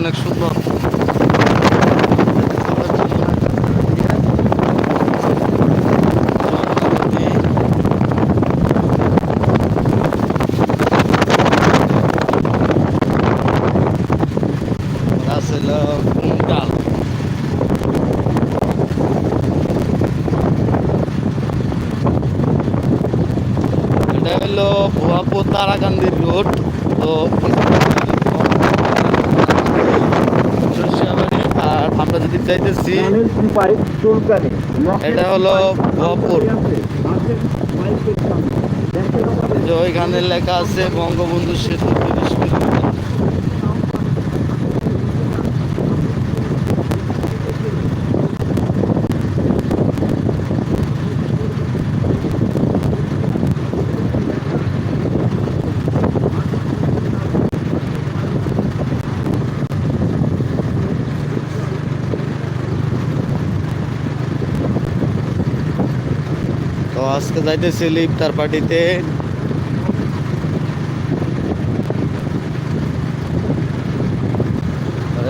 অনেক সুন্দর। তারাকান্দির রোড। তো সরিষাবাড়ি আর যদি চাইতেছি এটা হলো ভপুর যে ওইখানে লেখা আছে বঙ্গবন্ধু সেতু তিরিশ কিলোমিটার। আজকে যাইতেছি ইফতার পার্টিতে।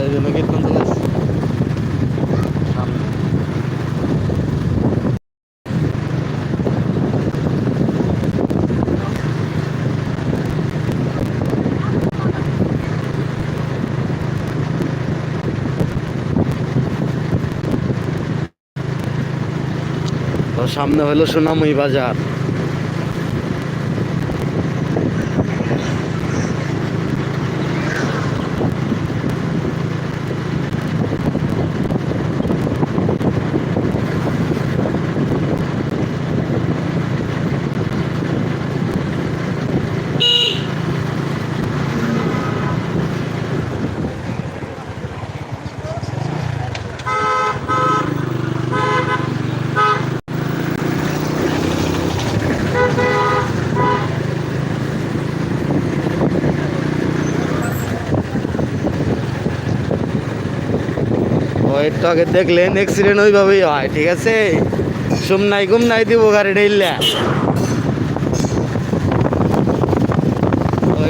এই জন্য কীর্তন সামনে হলো সোনাময়ী বাজার। একটু আগে দেখলেন অ্যাক্সিডেন্ট ওইভাবেই হয়, ঠিক আছে? সুম নাই গুম নাই দিব গাড়ি ঢেললা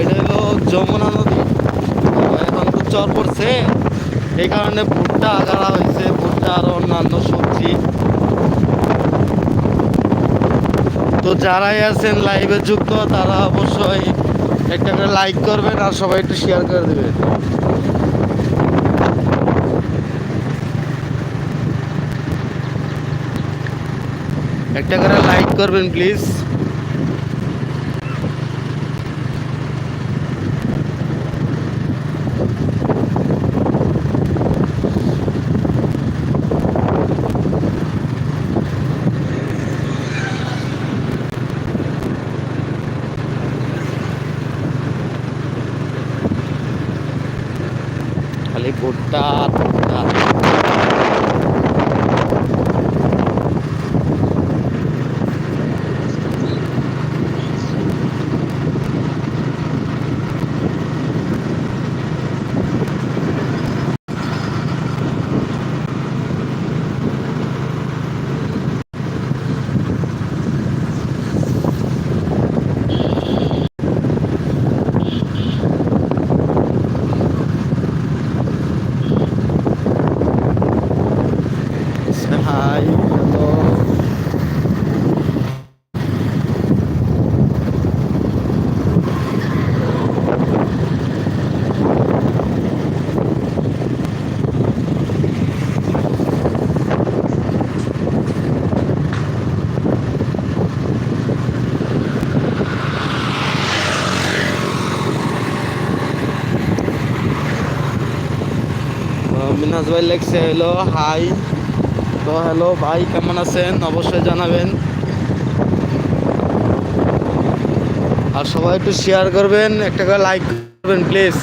এটা হলো যমুনা নদী। এখন তো চর পড়ছে। এই কারণে ভুট্টা আগাড়া হয়েছে, ভুট্টা আর অন্যান্য সবজি। তো যারাই আছেন লাইভে যুক্ত, তারা অবশ্যই একটা করে লাইক করবেন আর সবাই একটু শেয়ার করে দেবেন। একটা করে লাইক করবেন প্লিজ ভাই লেখছে হলো হাই। তো হ্যালো ভাই, কেমন আছেন? অবশ্যই জানাবেন। আর সবাই একটু শেয়ার করবেন, একটা করে লাইক করবেন প্লিজ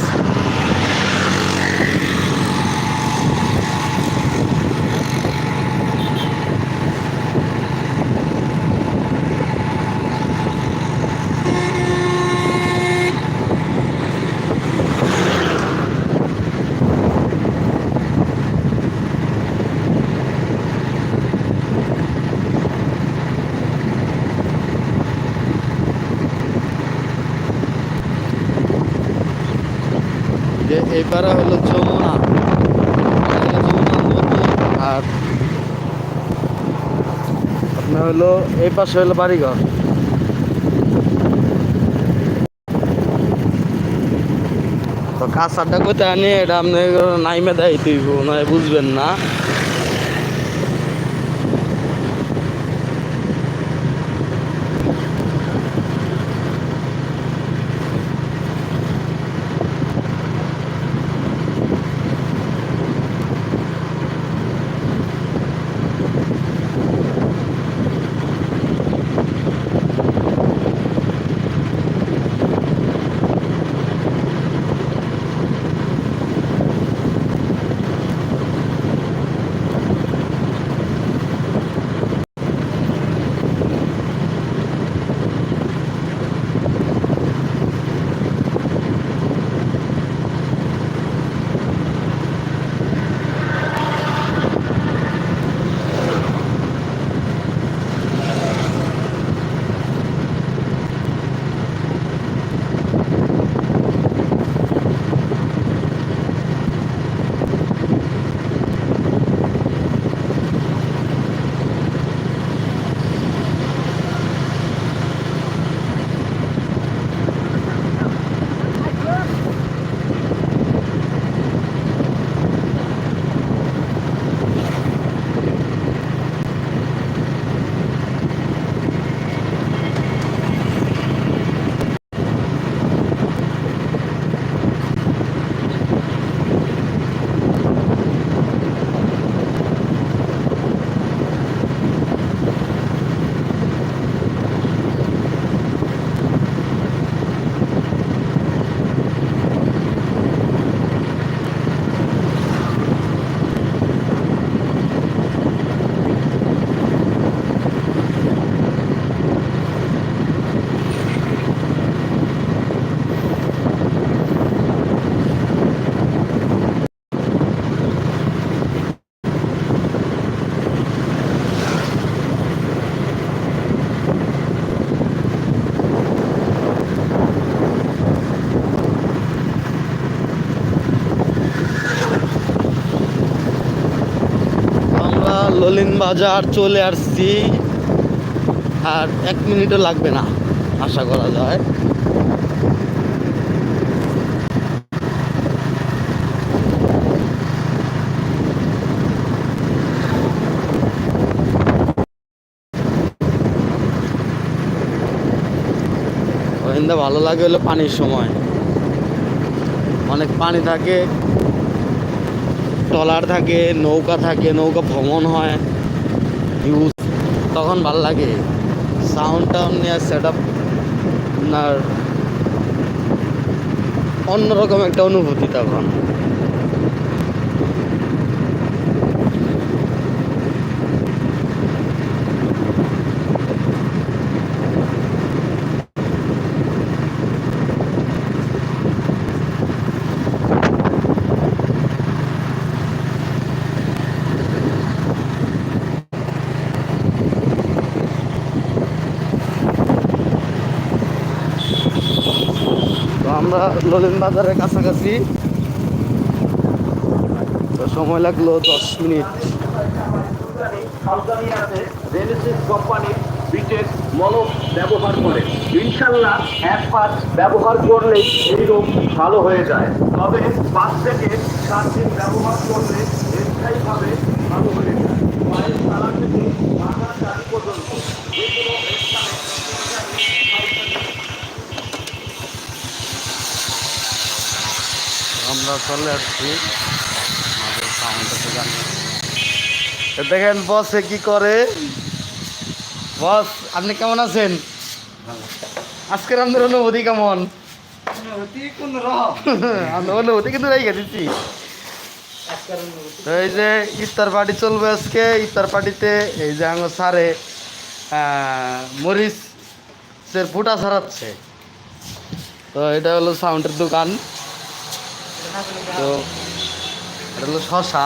যে এবারে হলো যমুনা। আর আপনার হলো এই পাশে হলো বাড়িঘর। তো কাঁচাটা কোথায় আনি? এটা আপনি নাইমে দেয় তুই বুঝবেন না। বাজার চলে আসছি। আর এক মিনিটও লাগবে না, আশা করা যায়। ভালো লাগে হলো পানির সময়। অনেক পানি থাকে, ট্রলার থাকে, নৌকা থাকে, নৌকা ভ্রমণ হয়। ইউজ তখন ভালো লাগে। সাউন্ড টাউন নেওয়ার সেট আপ আপনার অন্যরকম একটা অনুভূতি তখন তো আমরা ললিন বাজারের কাছাকাছি। তো সময় লাগল দশ মিনিট। মলম ব্যবহার করে এক ব্যবহার করলেই এইরকম ভালো হয়ে যায়। তবে পাঁচ থেকে সাত দিন ব্যবহার করলে স্থায়ীভাবে ভালো হয়ে যায়। আমরা চলে আসছি। দেখেন বসে কি করে? বস আপনি কেমন আছেন? আজকের আমাদের অনুভূতি কেমন? অনুভূতি কিন্তু রেখে দিচ্ছি। তো এই যে ইফতার পার্টি চলবে আজকে ইফতার পার্টিতে এই যে আমার সারে মরিচের ফুটা সারাচ্ছে তো এটা হলো সাউন্ডের দোকান। তো এটা হলো শশা।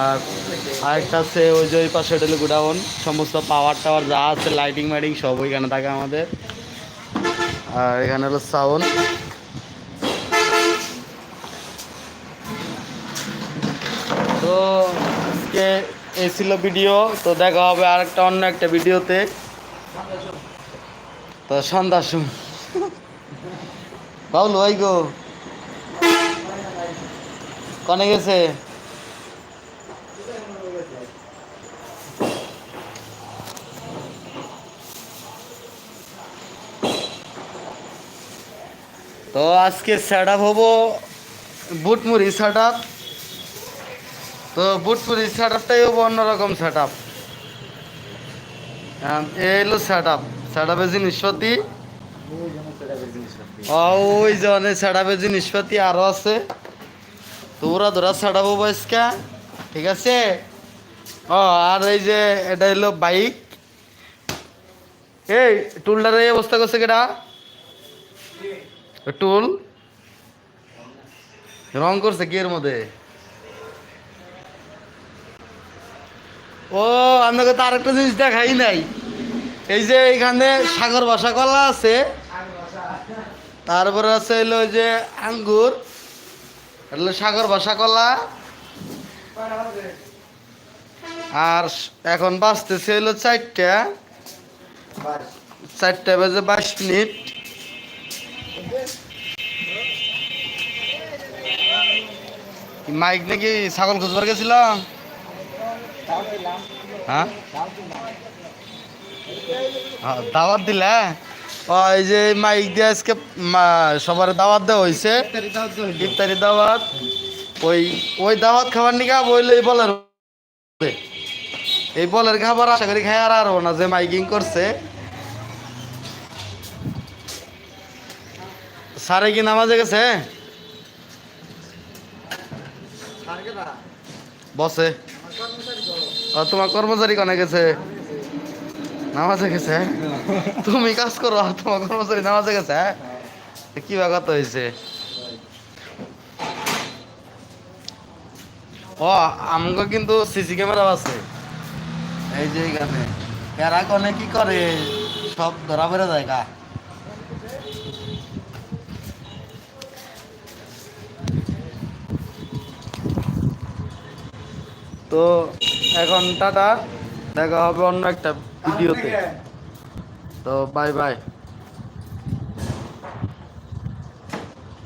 আর আরেকটা আছে ওই যে ওই পাশে এটা হলো গোডাউন। সমস্ত পাওয়ার টাওয়ার যা আছে লাইটিং মাইটিং সব ওইখানে থাকে আমাদের। আর এখানে হলো সাউন্ড তো আজকে এই ছিল ভিডিও তো দেখা হবে আর একটা অন্য একটা ভিডিওতে তো সন্ধ্যা শুন বাবুল ভাই গো কনে গেছে? তো আজকে সেট আপ হব বুটমুড়ি সেট আপ তো বুটমুড়ি সেট আপটাই হব অন্যরকম সেট আপ এই হলো সেট আপ সেট আপের জিনিসপাতি। ওই অনেক সেট আপের জিনিসপাতি আরও আছে। তো ওরা ধরা হব আজকে ঠিক আছে? ও, আর এই যে এটা হলো বাইক। এই, টুলটার এই অবস্থা করছে কেটা টুল। রং করছে কি এর মধ্যে? ও আপনাকে তো আরেকটা জিনিস দেখাই নাই। এই যে এখানে সাগর ভাষা কলা আছে। তারপরে আছে হলো যে আঙ্গুর। হলো সাগর ভাষা কলা। আর এখন বাঁচতেছে হলো চারটা। চারটা বাজে বাইশ মিনিট। মাইক নাকি ছাগল খুঁজবার গেছিলাম হ্যাঁ? হ্যাঁ, দাওয়াত দিলে? এই যে মাইক দিয়ে আজকে সবার দাওয়াত দেওয়া হয়েছে। ইফতারি দাওয়াত ওই ওই দাওয়াত খাবার নিকা বইলে এই বলার এই বলের খাবার আশা করি খাই আর আরও না যে মাইকিং করছে। সারে কি নামাজে গেছে? বসে। তোমার কর্মচারী কনে গেছে? নামাজে গেছে তুমি কাজ করো, তোমার কর্মচারী নামাজে গেছে হ্যাঁ? কি ব্যাপার হয়েছে? ও, আমগো কিন্তু সিসি ক্যামেরা আছে। এই যে এখানে। এরা কনে কি করে? সব ধরা বেড়ে যায়, গা। তো, এখন টাটা। দেখা হবে অন্য একটা ভিডিওতে। তো বাই বাই